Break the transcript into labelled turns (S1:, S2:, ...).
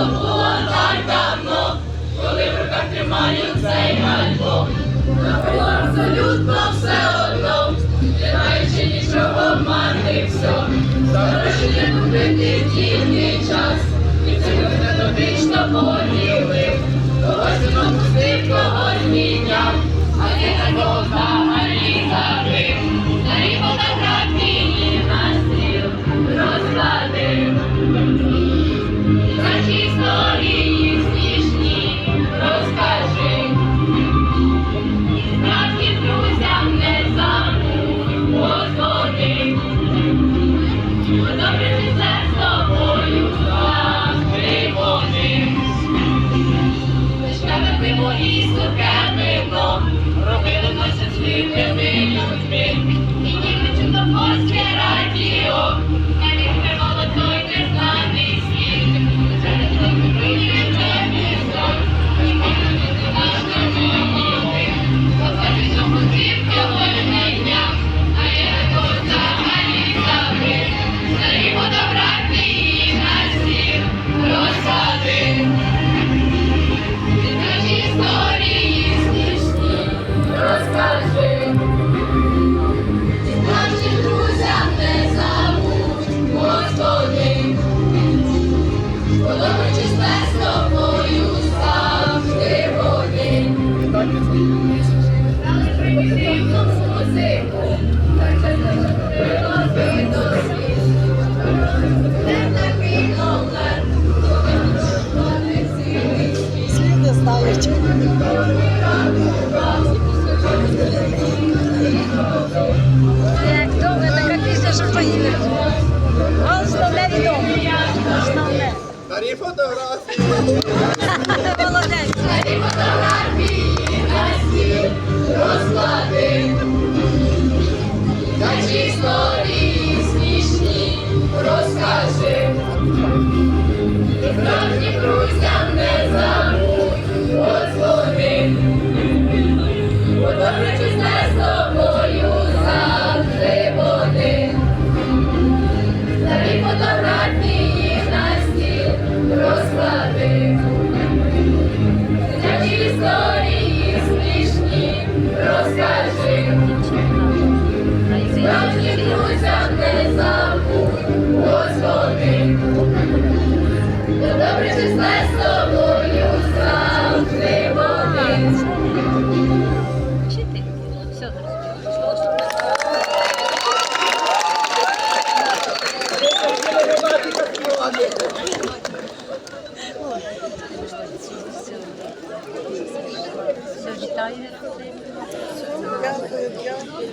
S1: разом була так давно, коли в руках тримаю цей альбом. Робила абсолютно все одно, не маючи нічого мати все. Зараз не буде тільки час, і це
S2: буде вічно болі. Even to the horsemen. Основне відомо. Основне.
S3: Старі фотографії.
S1: себе з тобою завжди
S2: один. Все, вітаю.
S3: Дякую, дякую.